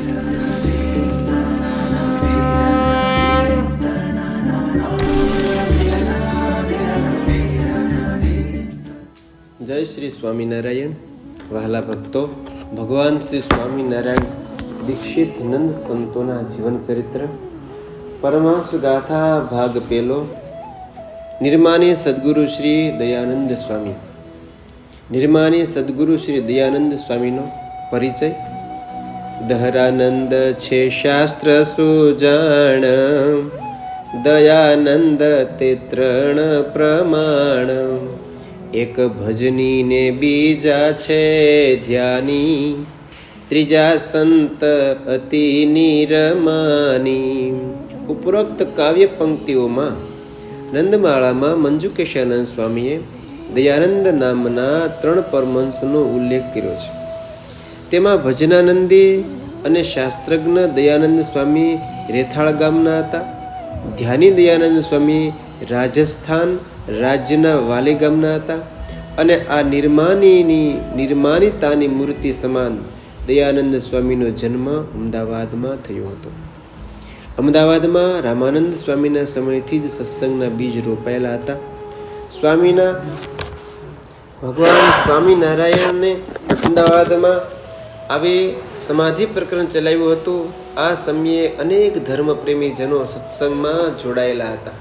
જય શ્રી સ્વામિનારાયણ. વહાલા ભક્તો, ભગવાન શ્રી સ્વામિનારાયણ દીક્ષિત નંદ સંતોના જીવન ચરિત્ર પરમાંશ ગાથા ભાગ પેલો, નિર્માની સદગુરુ શ્રી દયાનંદ સ્વામી. નિર્માની સદગુરુ શ્રી દયાનંદ સ્વામીનો પરિચય દહરાનંદ છે શાસ્ત્ર સુજાણ દયાનંદ તે ત્રણ પ્રમાણ એક ભજની ને બીજા છે ધ્યાની ત્રીજા સંત અતિ નિરમાની ઉપરોક્ત કાવ્ય પંક્તિઓમાં નંદમાળામાં મંજુકેશાનંદ સ્વામીએ દયાનંદ નામના ત્રણ પરમંશનો ઉલ્લેખ કર્યો છે. તેમાં ભજનાનંદી અને શાસ્ત્રજ્ઞ દયાનંદ સ્વામી રેથાળ ગામના હતા. ધ્યાની દયાનંદ સ્વામી રાજસ્થાન રાજ્યના વાલી ગામના હતા અને આ નિર્માનીની નિર્માનિતાની મૂર્તિ સમાન દયાનંદ સ્વામીનો જન્મ અમદાવાદમાં થયો હતો. અમદાવાદમાં રામાનંદ સ્વામીના સમયથી જ સત્સંગના બીજ રોપાયેલા હતા. સ્વામીના ભગવાન સ્વામિનારાયણને અમદાવાદમાં આવી સમાધિ પ્રકરણ ચલાવ્યું હતું. આ સમયે અનેક ધર્મપ્રેમી જનો સત્સંગમાં જોડાયેલા હતા.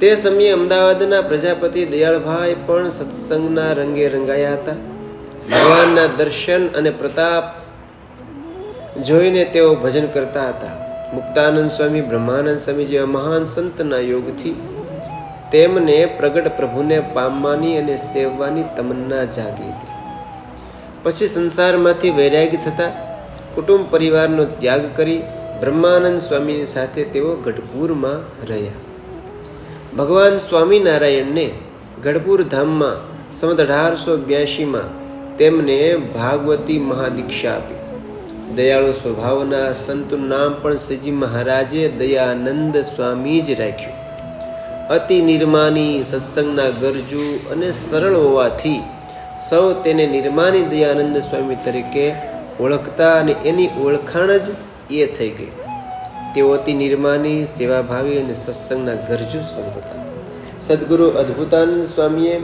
તે સમયે અમદાવાદના પ્રજાપતિ દયાળભાઈ પણ સત્સંગના રંગે રંગાયા હતા. ભગવાનના દર્શન અને પ્રતાપ જોઈને તેઓ ભજન કરતા હતા. મુક્તાનંદ સ્વામી, બ્રહ્માનંદ સ્વામી જેવા મહાન સંતના યોગથી તેમને પ્રગટ પ્રભુને પામવાની અને સેવવાની તમન્ના જાગી હતી. પછી સંસારમાંથી વૈરાગી થતા કુટુંબ પરિવારનો ત્યાગ કરી બ્રહ્માનંદ સ્વામીની સાથે તેઓ ગઢપુરમાં રહ્યા. ભગવાન સ્વામિનારાયણને ગઢપુર ધામમાં સંવત અઢારસો બ્યાસીમાં તેમને ભાગવતી મહાદીક્ષા આપી. દયાળુ સ્વભાવના સંતનું નામ પણ શ્રીજી મહારાજે દયાનંદ સ્વામી જ રાખ્યું. અતિ નિર્માની સત્સંગના ગરજુ અને સરળ હોવાથી સૌ તેને નિર્માની દયાનંદ સ્વામી તરીકે ઓળખતા અને એની ઓળખાણ જ એ થઈ ગઈ. તેઓ અતિ નિર્માની, સેવાભાવી અને સત્સંગના ગરજુ સંત હતા. સદગુરુ અદ્ભુતાનંદ સ્વામીએ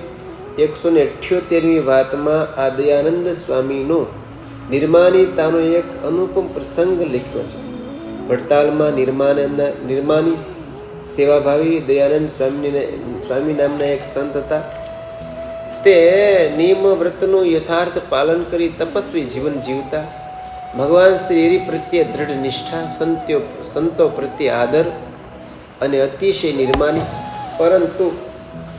એકસો ને અઠ્યોતેરમી વાતમાં આ દયાનંદ સ્વામીનો નિર્માનીતાનો એક અનુપમ પ્રસંગ લખ્યો છે. વડતાલમાં નિર્માનંદ નિર્માની, સેવાભાવી દયાનંદ સ્વામીને, સ્વામી નામના એક સંત હતા. તે નિયમ વ્રતનું યથાર્થ પાલન કરી તપસ્વી જીવન જીવતા. ભગવાન શ્રી હરિ પ્રત્યે દ્રઢ નિષ્ઠા સંત્યો સંતો પ્રત્યે આદર અને અતિશય નિર્માની. પરંતુ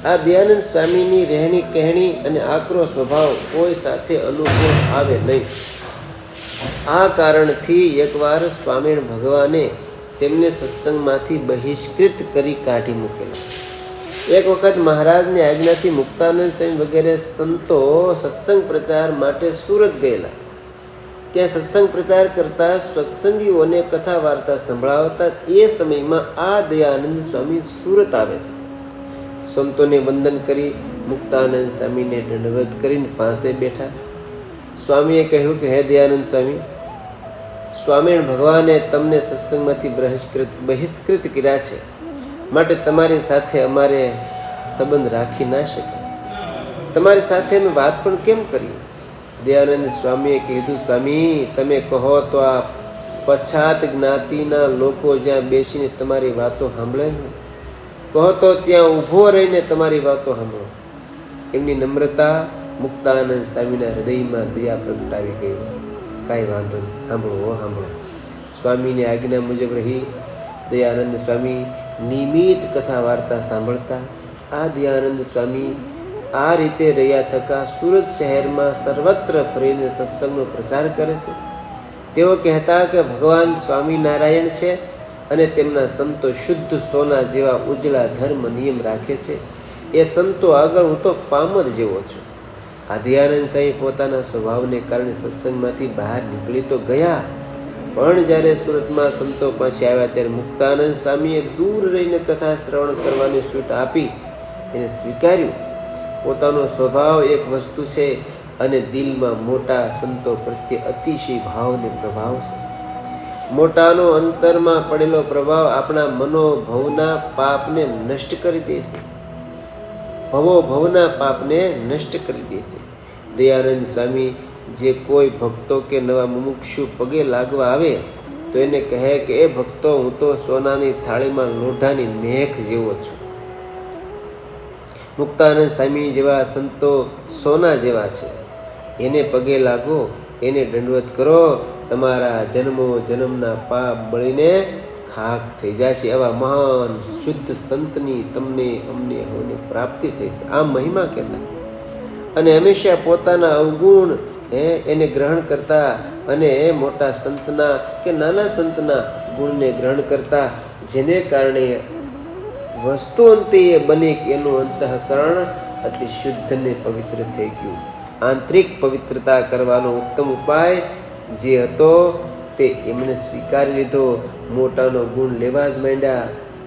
આ દયાનંદ સ્વામીની રહેણી કહેણી અને આકરો સ્વભાવ કોઈ સાથે અનુકૂળ આવે નહીં. આ કારણથી એકવાર સ્વામી ભગવાને તેમને સત્સંગમાંથી બહિષ્કૃત કરી કાઢી મૂકેલા. એક વખત મહારાજની આજ્ઞાથી મુક્તાનંદ સ્વામી વગેરે સંતો સત્સંગ પ્રચાર માટે સુરત ગયેલા. ત્યાં સત્સંગ પ્રચાર કરતા સત્સંગીઓને કથા વાર્તા સંભળાવતા એ સમયમાં આ દયાનંદ સ્વામી સુરત આવે છે. સંતોને વંદન કરી મુક્તાનંદ સ્વામીને દંડવત કરીને પાસે બેઠા. સ્વામીએ કહ્યું કે, હે દયાનંદ સ્વામી સ્વામી ભગવાને તમને સત્સંગમાંથી બહિષ્કૃત બહિષ્કૃત કર્યા છે. માટે તમારી સાથે અમારે સંબંધ રાખી ના શકે તમારી સાથે અમે વાત પણ કેમ કરીએ? દયાનંદ સ્વામીએ કીધું, સ્વામી, તમે કહો તો આ પછાત જ્ઞાતિના લોકો જ્યાં બેસીને તમારી વાતો સાંભળે ને કહો તો ત્યાં ઊભો રહીને તમારી વાતો સાંભળો. એમની નમ્રતા મુક્તાનંદ સ્વામીના હૃદયમાં દયા પ્રગટાવી ગઈ. કાંઈ વાંધો નહીં, સાંભળો સાંભળો. સ્વામીની આજ્ઞા મુજબ રહી દયાનંદ સ્વામી નિયમિત કથા વાર્તા સાંભળતા આ દયાનંદ સ્વામી આ રીતે રહ્યા થતાં સુરત શહેરમાં સર્વત્ર ફરીને સત્સંગનો પ્રચાર કરે છે. તેઓ કહેતા કે ભગવાન સ્વામિનારાયણ છે અને તેમના સંતો શુદ્ધ સોના જેવા ઉજળા ધર્મ નિયમ રાખે છે. એ સંતો આગળ હું તો પામર જેવો છું. આદિયાનંદ સાંઈ પોતાના સ્વભાવને કારણે સત્સંગમાંથી બહાર નીકળી તો ગયા પણ જ્યારે સુરતમાં સંતો પાસે આવ્યા ત્યારે મુક્તાનંદ સ્વામીએ દૂર રહીને કથા શ્રવણ કરવાની છૂટ આપી એને સ્વીકાર્યું. પોતાનો સ્વભાવ એક વસ્તુ છે અને દિલમાં મોટા સંતો પ્રત્યે અતિશય ભાવને પ્રભાવ છે. મોટાનો અંતરમાં પડેલો પ્રભાવ આપણા મનોભવના પાપને નષ્ટ કરી દેશે ભવો ભવના પાપને નષ્ટ કરી દેશે દયાનંદ સ્વામી જે કોઈ ભક્તો કે નવા મુમુક્ષુ પગે લાગવા આવે, તો એને કહે કે, એ ભક્તો, હું તો સોનાની થાળીમાં લોઢાની મેઘ જેવો છું. મુક્તાનંદ સ્વામી જેવા સંતો સોના જેવા છે. એને પગે લાગો, એને દંડવત કરો, તમારા જન્મો જન્મના પાપ બળીને ખાક થઈ જશે. આવા મહાન શુદ્ધ સંતની તમને અમને હોને પ્રાપ્તિ થઈ આમ મહિમા કહેતા. અને હંમેશા પોતાના અવગુણ હે, એને ગ્રહણ કરતા અને મોટા સંતના કે નાના સંતના ગુણને ગ્રહણ કરતા, જેને કારણે વસ્તુ અંતે એ બને એનું અંતઃકરણ અતિ શુદ્ધ ને પવિત્ર થઈ ગયું. આંતરિક પવિત્રતા કરવાનો ઉત્તમ ઉપાય જે હતો તે એમણે સ્વીકારી લીધો. મોટાનો ગુણ લેવા જ માંડ્યા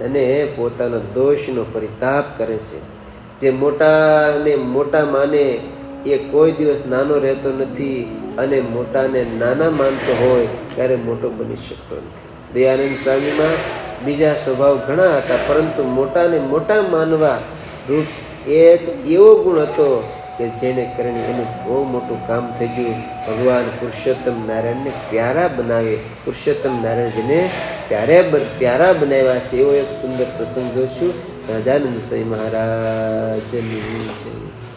અને પોતાના દોષનો પરિતાપ કરે છે. જે મોટાને મોટા માને એ કોઈ દિવસ નાનો રહેતો નથી અને મોટાને નાના માનતો હોય ત્યારે મોટો બની શકતો નથી. દયાનંદ સ્વામીમાં બીજા સ્વભાવ ઘણા હતા, પરંતુ મોટાને મોટા માનવા રૂપ એક એવો ગુણ હતો કે જેને કારણે એનું બહુ મોટું કામ થઈ ગયું. ભગવાન પુરુષોત્તમ નારાયણને પ્યારા બનાવે. પુરુષોત્તમ નારાયણજીને પ્યારા પ્યારા બનાવ્યા છે. એવો એક સુંદર પ્રસંગ જોશું. સહજાનંદ સ્વામી મહારાજની જય.